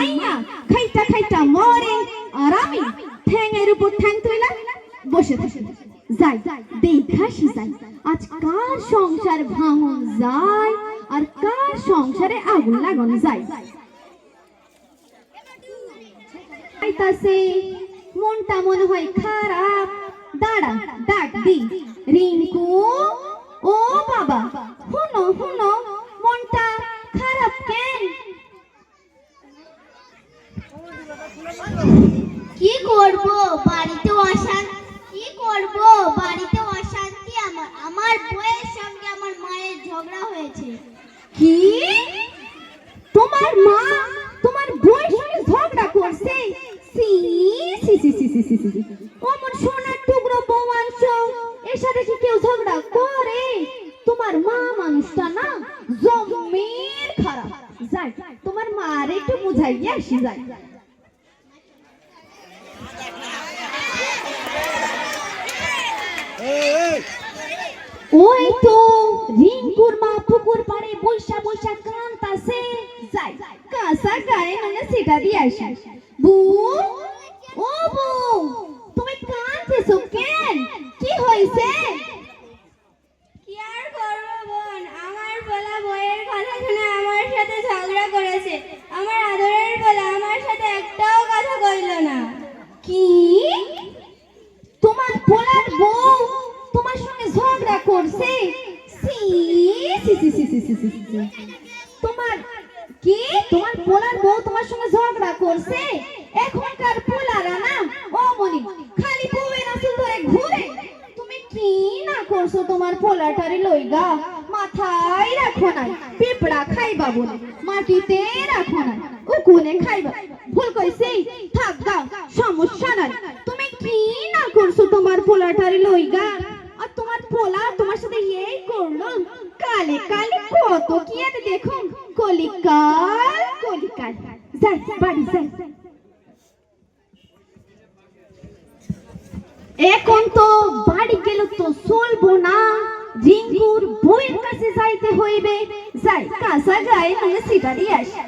মাইয়া খাইটা খাইটা মরে। আর আমি ঠ্যাঙের উপর ঠ্যাং তুইলা বসে থাকি। যাই দেখাসি যাই আজ কার সংসার ভাঙন যায়, আর কার সংসারে আগুন লাগানো যায়। আইতাছে মনটা মনে হয় খারাপ। দাঁড়া, ডাক দি, রিঙ্কু, ও বাবা, হুনো হুনো, মনটা খারাপ কেন? কি করব? বাড়িতে কি করব? বাড়িতে অশান্তি আমার আমার বউয়ের সঙ্গে আমার মায়ের ঝগড়া হয়েছে। কি? তোমার মা তোমার বউয়ের সঙ্গে ঝগড়া করছে? সি সি সি সি সি সি সি সোনার টুকরো বৌমাংস এর সাথে কি কেউ ঝগড়া করে? তোমার মা মানুষটা না জমির খারাপ। যাই, তোমার মার একটু বুঝাইয়া আসি, যাই। ওই তো রিঙ্কুর মা পুকুর পাড়ে বৈশা বৈশা কান্তাছে যাই কাঁচা গায়ে মানে সেটা দিয়ে আসি। বু ও বু তুমি কাঁদতেছো কেন? কি হয়েছে? কি আর করব বোন? আমার বলা বইয়ের কথা শুনে আমার সাথে ঝগড়া করেছে। আমার আদরের বলা আমার সাথে একটাও কথা কইল না। কি? তোমার কি? তোমার পোলার বউ তোমার সঙ্গে ঝগড়া করছে? এখনকার পোলারা না ও মনি, খালি বউয়ের আসল ধরে ঘুরে। তুমি কি না করছ তোমার পোলাটারে লইগা? মাথায় রাখো না, পিঁপড়া খাইবা বলে, মাটিতে রাখো না, উকুনে খাইবা। ভুল কইছি? থাক গাও সমস্যা নাই। তুমি কি না করছ তোমার পোলাটারে লইগা আর তোমার পোলা তোমার সাথে এই করল কালে কালে কত কি আর দেখো কলিকাল কলিকাল। যাই, বাড়ি যাই। এখন তো বাড়ি গেল তো চলবো না। রিঙ্কুর বউয়ের কাছে যাইতে হইবে। যাই, কাঁচা গায়ে মানে সেটা দিয়ে আসি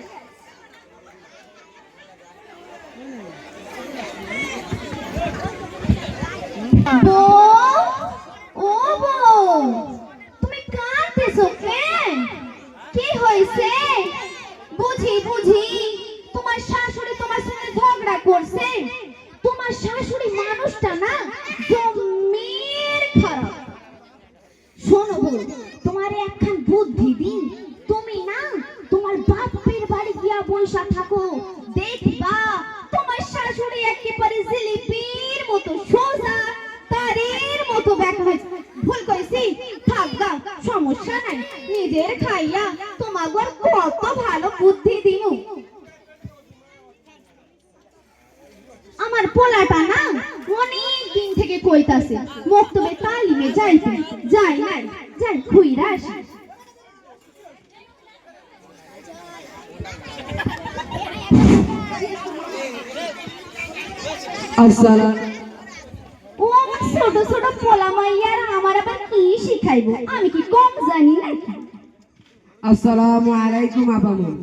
ও বউ তুমি কাঁদতেছো কেন কি হয়েছে বুঝি বুঝি তোমার শাশুড়ি তোমার সঙ্গে ঝগড়া করছে তোমার শাশুড়ি মানুষটা না জমির খারাপ শোনো বউ তোমার একখান বুদ্ধি দিন তুমি না তোমার বাপের বাড়ি বৈশা থাকো দেখবা তোমার শাশুড়ি একেবারে জিলিপির মতো, সোজা তারের মতো ব্যাখ্যা হয়েছে ভুল কইছি থাক গা, সমস্যা নাই, নিজের খাইয়া তোমার কত ভালো বুদ্ধি দিনু আমার পোলাটা না অনেক দিন থেকে কইতাছে, মক্তবে তালিমে যাইতে, যাই নাই, যাই খুইরা আসি। আসসালাম ও আমার ছোট ছোট পোলা মাইয়ার আমার আবার কি শিখাইবো? আমি কি কম জানি নাকি আসসালামু আলাইকুম আপামন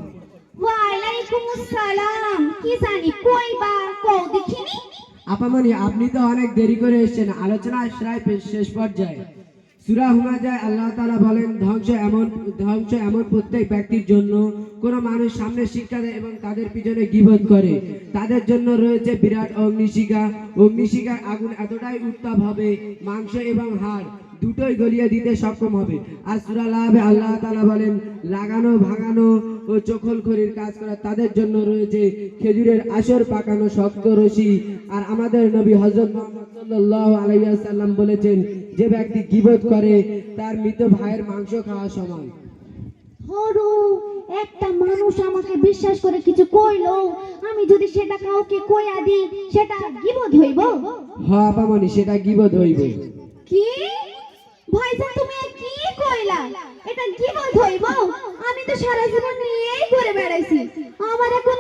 ওয়ালাইকুম আসসালাম। কি জানি কই কও দেখিনি? আপামনি আপনি তো অনেক দেরি করে এসেছেন। আলোচনা প্রায় শেষ পর্যায়ে। সুরা হুমাজায় আল্লাহ তালা বলেন, ধ্বংস এমন ধ্বংস এমন প্রত্যেক ব্যক্তির জন্য কোন মানুষ সামনে শিক্ষা দেয় এবং তাদের পিছনে গিবত করে। তাদের জন্য রয়েছে বিরাট অগ্নিশিখা অগ্নিশিখার আগুন এতটাই উত্তাপ হবে, মাংস এবং হাড় দুটোই গলিয়ে দিতে সক্ষম হবে। আর সূরা লাভে আল্লাহ তালা বলেন, লাগানো, ভাঙানো ও চোখলখড়ির কাজ করা তাদের জন্য রয়েছে খেজুরের আসর পাকানো শক্ত রশি। আর আমাদের নবী সাল্লাল্লাহু আলাইহি ওয়াসাল্লাম বলেছেন যে ব্যক্তি গীবত করে তার মৃত ভাইয়ের মাংস খাওয়া সমান হরু একটা মানুষ আমাকে বিশ্বাস করে কিছু কইলো আমি যদি সেটা কাউকে কইয়া দিই সেটা গিবদ হইব? হ আপামনি সেটা গীবত হইবে। কি? ভাইজান তুমি কি কইলা? এটা গিবদ হইব? আমি তো সারা জীবন নিয়েই ঘুরে বেড়াইছি। আমার এখন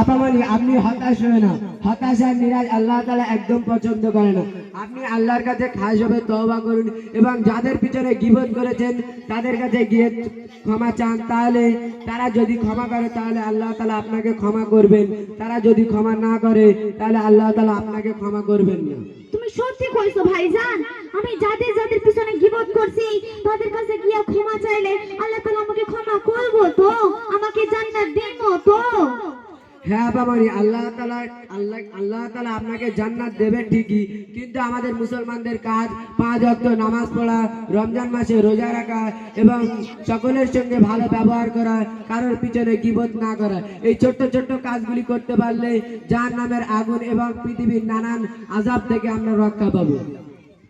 আপামানি আপনি হতাশ হয়ে না। হতাশ আর নিরাশ আল্লাহ তালা একদম পছন্দ করে না। আপনি আল্লাহর কাছে খাস হবে তওবা করুন এবং যাদের পিছনে গিবত করেছেন, তাদের কাছে গিয়ে ক্ষমা চান। তাহলে তারা যদি ক্ষমা করে, তাহলে আল্লাহ তালা আপনাকে ক্ষমা করবেন। তারা যদি ক্ষমা না করে, তাহলে আল্লাহ তালা আপনাকে ক্ষমা করবেন না। তুমি সত্যি কইছো ভাইজান, আমি যাদের যাদের পিছনে গিবত করছি, তাদের কাছে গিয়া ক্ষমা চাইলে আল্লাহ তাআলা আমাকে ক্ষমা করব তো? আমাকে জান্নাত দিব তো? হ্যাঁ বাবানি আল্লাহ তালা আল্লাহ আল্লাহ তালা আপনাকে জান্নাত দেবে ঠিকই। কিন্তু আমাদের মুসলমানদের কাজ, পাঁচ অক্ট নামাজ পড়া, রমজান মাসে রোজা রাখা এবং সকলের সঙ্গে ভালো ব্যবহার করা, কারোর পিছনে গিবত না করা। এই ছোট্ট ছোট্ট কাজগুলি করতে পারলে যার নামের আগুন এবং পৃথিবীর নানান আজাব থেকে আমরা রক্ষা পাবো।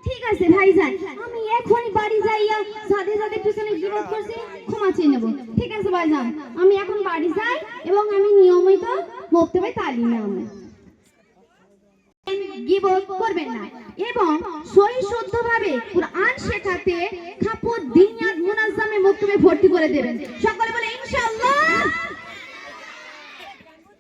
ঠিক আছে ভাইজান, আমি এখনই বাড়ি যাইয়া যাদের যাদের পিছনে গিবত করছি। ক্ষমা নেব। ঠিক আছে ভাইজান, আমি এখন বাড়ি যাই এবং আমি নিয়মিত বক্তব্যে তালিম আমি গিবত করবেন না। এবং শেখাতে খাপুর দিনিয়াত মুনাজ্জামে ভর্তি করে দেবেন। সকলে বলে, ইনশাআল্লাহ!